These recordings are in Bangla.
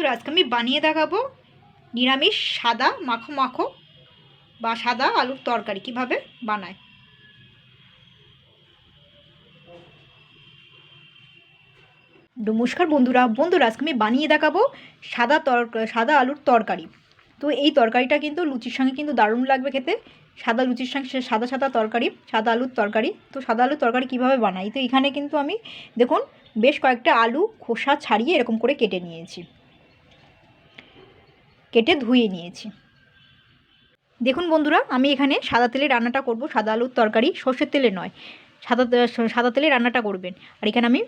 বন্ধুরা, আজকে আমি বানিয়ে দেখাবো নিরামিষ সাদা মাখো মাখো বা সাদা আলুর তরকারি, কীভাবে বানায়। নমস্কার বন্ধুরা বন্ধুরা, আজকে আমি বানিয়ে দেখাবো সাদা তর, সাদা আলুর তরকারি। তো এই তরকারিটা কিন্তু লুচির সঙ্গে কিন্তু দারুণ লাগবে খেতে। সাদা লুচির সঙ্গে সাদা সাদা তরকারি, সাদা আলুর তরকারি। তো সাদা আলুর তরকারি কীভাবে বানাই? তো এখানে কিন্তু আমি, দেখুন, বেশ কয়েকটা আলু খোসা ছাড়িয়ে এরকম করে কেটে নিয়েছি। কেটে ধুয়ে নিয়েছি। দেখুন বন্ধুরা, আমি এখানে সাদা তেলে রান্নাটা করব। সাদা আলুর তরকারি, সর্ষের তেলে নয়। সাদা সাদা তেলে রান্নাটা করবেন। আর এখানে আমি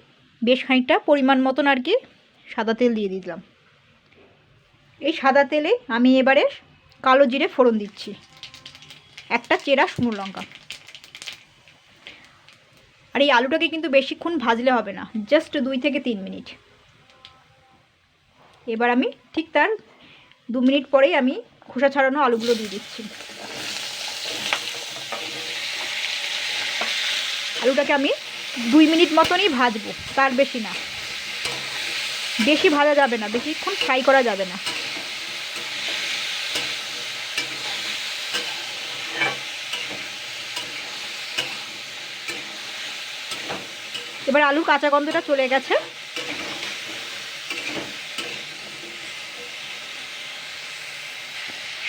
বেশ খানিকটা পরিমাণ মতন আর কি সাদা তেল দিয়ে দিলাম। এই সাদা তেলে আমি এবারে কালো জিরে ফোড়ন দিচ্ছি। একটা চেরা শুকনো লঙ্কা। আর এই আলুটাকে কিন্তু বেশিক্ষণ ভাজলে হবে না, জাস্ট দুই থেকে তিন মিনিট। এবার আমি ঠিক তার দু মিনিট পরেই আমি খোসা ছাড়ানো আলুগুলো দিয়ে দিচ্ছি। আলুটাকে আমি দুই মিনিট মতনই ভাজবো, তার বেশি না। বেশি ভাজা যাবে না, বেশিক্ষণ ফ্রাই করা যাবে না। এবার আলু কাঁচা গন্ধটা চলে গেছে।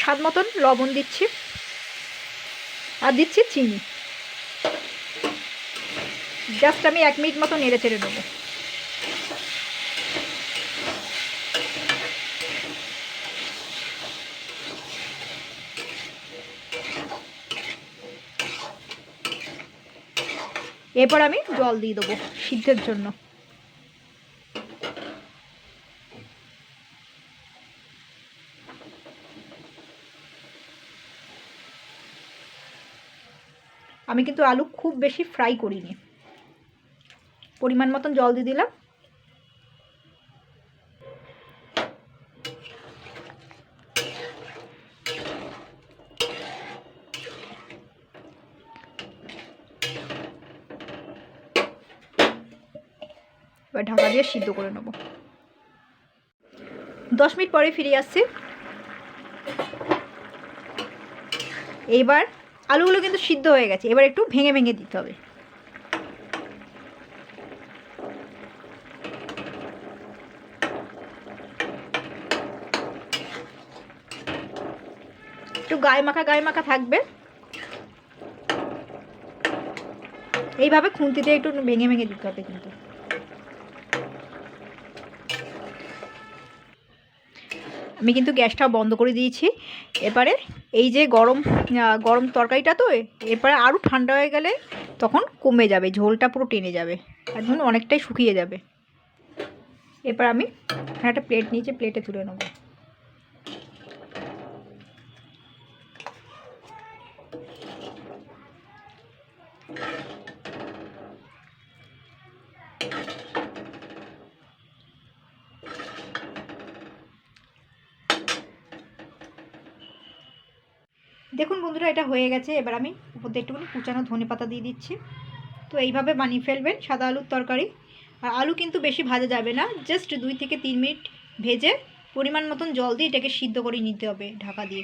স্বাদ মতন লবণ দিচ্ছি। আর দিচ্ছি চিনি। জাস্ট আমি এক মিনিট মতো নেড়ে চেড়ে নেব। এরপর আমি জল দিয়ে দেবো সিদ্ধের জন্য। আমি কিন্তু আলু খুব বেশি ফ্রাই করিনি। পরিমাণ মতন জল দিয়ে দিলাম। এবার ঢাকা দিয়ে সিদ্ধ করে নেব। দশ মিনিট পরে ফিরে আসছি। এইবার আলুগুলো কিন্তু সিদ্ধ হয়ে গেছে। এবার একটু ভেঙে ভেঙে দিতে হবে। একটু গায়ে মাখা গায়ে মাখা থাকবে। এইভাবে খুন্তি একটু ভেঙে ভেঙে দিতে হবে কিন্তু। আমি কিন্তু গ্যাসটা বন্ধ করে দিয়েছি। এবারে এই যে গরম গরম তরকারিটা তো এরপরে আরও ঠান্ডা হয়ে গেলে তখন কমে যাবে, ঝোলটা পুরো টেনে যাবে ধরুন অনেকটাই শুকিয়ে যাবে। এরপর আমি একটা প্লেট নিয়েছি প্লেটে তুলে নেব। দেখুন বন্ধুরা, এটা হয়ে গেছে। এবার আমি উপর দিয়ে একটুখানি কুচানো ধনে পাতা দিয়ে দিচ্ছি। তো এইভাবে বানিয়ে ফেলবেন সাদা আলুর তরকারি। আর আলু কিন্তু বেশি ভাজা যাবে না জাস্ট দুই থেকে তিন মিনিট ভেজে পরিমাণ মতন জল দিয়ে এটাকে সিদ্ধ করে নিতে হবে ঢাকা দিয়ে।